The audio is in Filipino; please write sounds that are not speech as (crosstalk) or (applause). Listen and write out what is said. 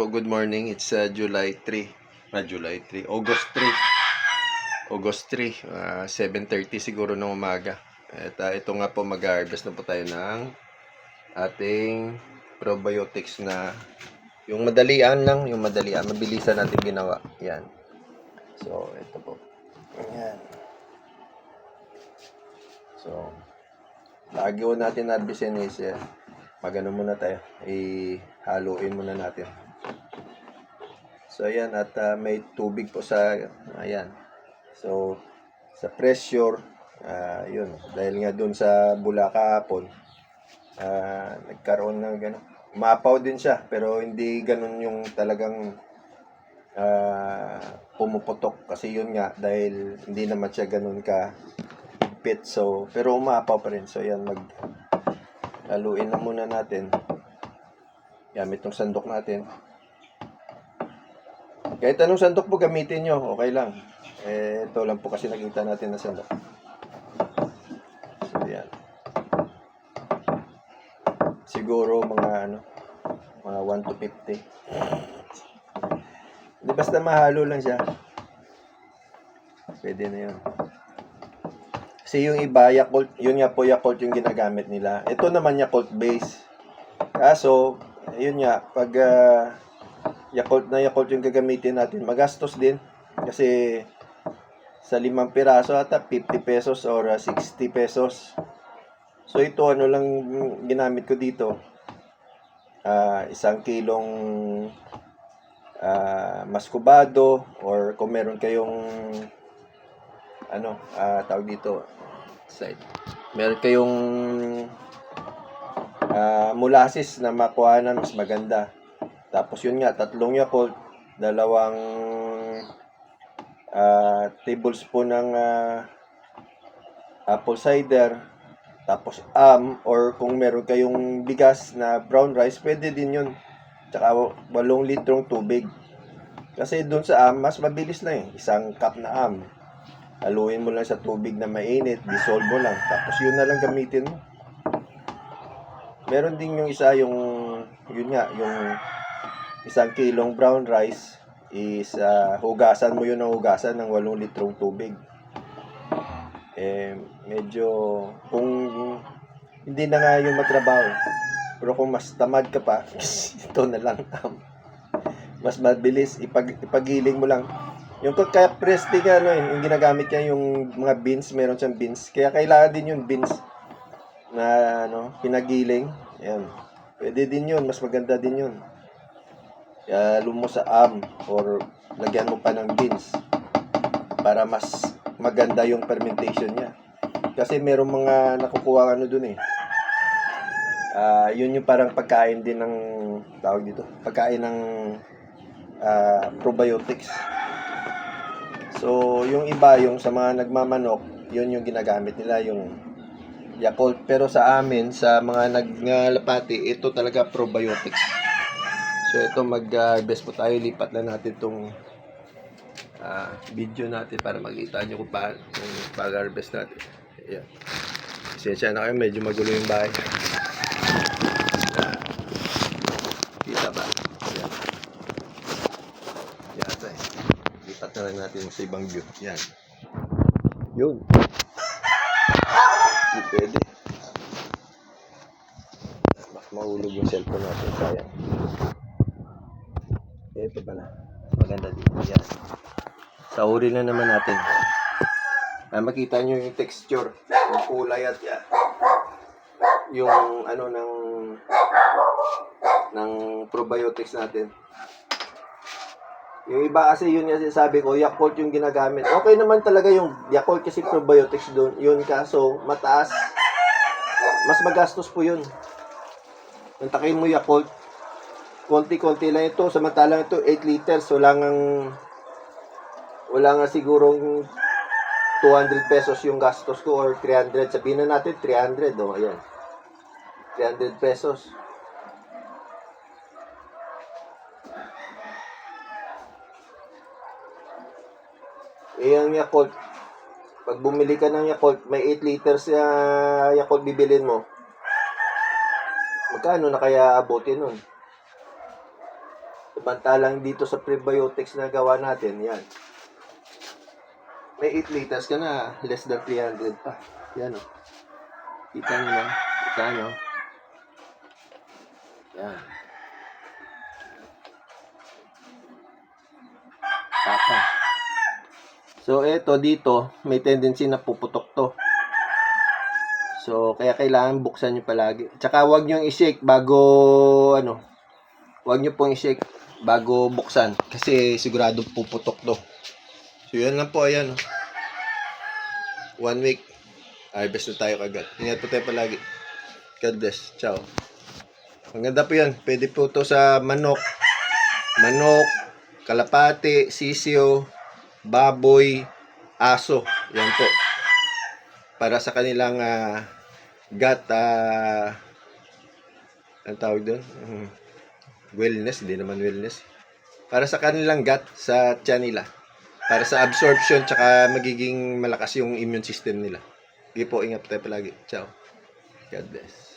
po, good morning. It's uh, July 3. Ah, July 3. August 3. August 3. ah, 7.30 siguro ng umaga. At ah, ito nga po, mag-harvest na po tayo ng ating probiotics na yung madalian lang, yung madalian, mabilisan natin ginawa. Yan. So, ito po. Yan. So, lagi natin harvestin is eh, magano muna tayo. Ihaluin muna natin. So, ayan. At ah, may tubig po sa, ayan. So, sa pressure, ah, yun. Dahil nga doon sa bula kahapon, ah, nagkaroon ng gano'n. Umapaw din siya, pero hindi ganun yung talagang ah, pumuputok. Kasi yun nga, dahil hindi naman siya ganun ka pit. So, pero umapaw pa rin. So, yan, mag laluin na muna natin. Gamit tong sandok natin. Kahit anong sandok po gamitin nyo, okay lang. Eh, ito lang po kasi nakita natin na sandok. So, yan. Siguro mga ano, mga 1 to 50. Hindi basta mahalo lang siya. Pwede na yun. Kasi yung iba, Yakult, yun nga po Yakult yung ginagamit nila. Ito naman Yakult base. Kaso, yun nga, pag ah, Yakult na Yakult yung gagamitin natin, magastos din. Kasi sa limang piraso ata 50 pesos or ah, 60 pesos. So ito ano lang ginamit ko dito. Ah, isang kilong ah, maskubado or kung meron kayong ano, ah, tawag dito side. Meron kayong ah, molasses na makuha na mas maganda. Tapos yun nga, tatlong Yakult, dalawang ah, tablespoon ng ah, apple cider, tapos am or kung meron kayong bigas na brown rice, pwede din yun. Tsaka walong litrong tubig. Kasi doon sa am, mas mabilis na eh. Isang cup na am. Haluin mo lang sa tubig na mainit, dissolve mo lang. Tapos yun na lang gamitin mo. Meron din yung isa yung, yun nga, yung isang kilong brown rice is ah, hugasan mo yun ng hugasan ng 8 litrong tubig. Eh, medyo, kung hindi na nga yung matrabaho, pero kung mas tamad ka pa, (laughs) ito na lang. mas mabilis, ipag, ipagiling mo lang. Yung kaya presti nga, ano, eh, yung ginagamit niya yung mga beans, meron siyang beans. Kaya kailangan din yung beans na ano, pinagiling. Yan. Pwede din yun, mas maganda din yun. Kaya lumo sa am or lagyan mo pa ng beans para mas maganda yung fermentation niya. Kasi merong mga nakukuha ano dun eh. Ah, yun yung parang pagkain din ng tawag dito, pagkain ng ah, probiotics. So, yung iba, yung sa mga nagmamanok, yun yung ginagamit nila, yung Yakult. Pero sa amin, sa mga naglalapati, ito talaga probiotics. So, ito mag-best po tayo. Lipat na natin itong ah, video natin para makita nyo kung paano yung pag-harvest natin. Ayan. Pasensya na kayo, medyo magulo yung bahay. Ayan. Kita ba? Ayan. Yata eh. Lipat na lang natin sa ibang view. Yan. Yun. Hindi pwede. Baka mahulog yung cellphone natin. Sayang. Ito pala. Maganda dito. Yan. Sa uri na naman natin. Ah, makita nyo yung texture. Yung kulay at yan. Yung ano ng ng probiotics natin. Yung iba kasi yun yung sinasabi ko, Yakult yung ginagamit. Okay naman talaga yung Yakult kasi probiotics doon. Yun kaso mataas. Mas magastos po yun. Yung takin mo Yakult, konti-konti lang ito. Samantalang ito, 8 liters. Wala ngang, wala nga sigurong 200 pesos yung gastos ko or 300. Sabihin na natin 300. O, oh, ayan. 300 pesos. Eh, ang Yakult, pag bumili ka ng Yakult, may 8 liters na Yakult bibilin mo. Magkano na kaya abutin nun? Samantalang dito sa prebiotics na gawa natin, yan. May 8 liters ka na, less than 300 pa. Yan o. Kita nyo na. Kita nyo. Yan. Papa. So, eto dito, may tendency na puputok to. So, kaya kailangan buksan nyo palagi. Tsaka huwag nyo i-shake bago, ano, huwag nyo pong i-shake bago buksan. Kasi sigurado puputok to. So, yun lang po, ayan. oh. One week. Harvest na tayo kagad. Ingat po tayo palagi. God bless. Ciao. Maganda po yan. Pwede po to sa manok. Manok, kalapati, sisyo, baboy, aso. Yan po. Para sa kanilang ah, gut, ah, ang tawag doon? Mhm. Wellness, hindi naman wellness. Para sa kanilang gut, sa tiyan nila. Para sa absorption, tsaka magiging malakas yung immune system nila. Sige po, ingat tayo palagi. Ciao. God bless.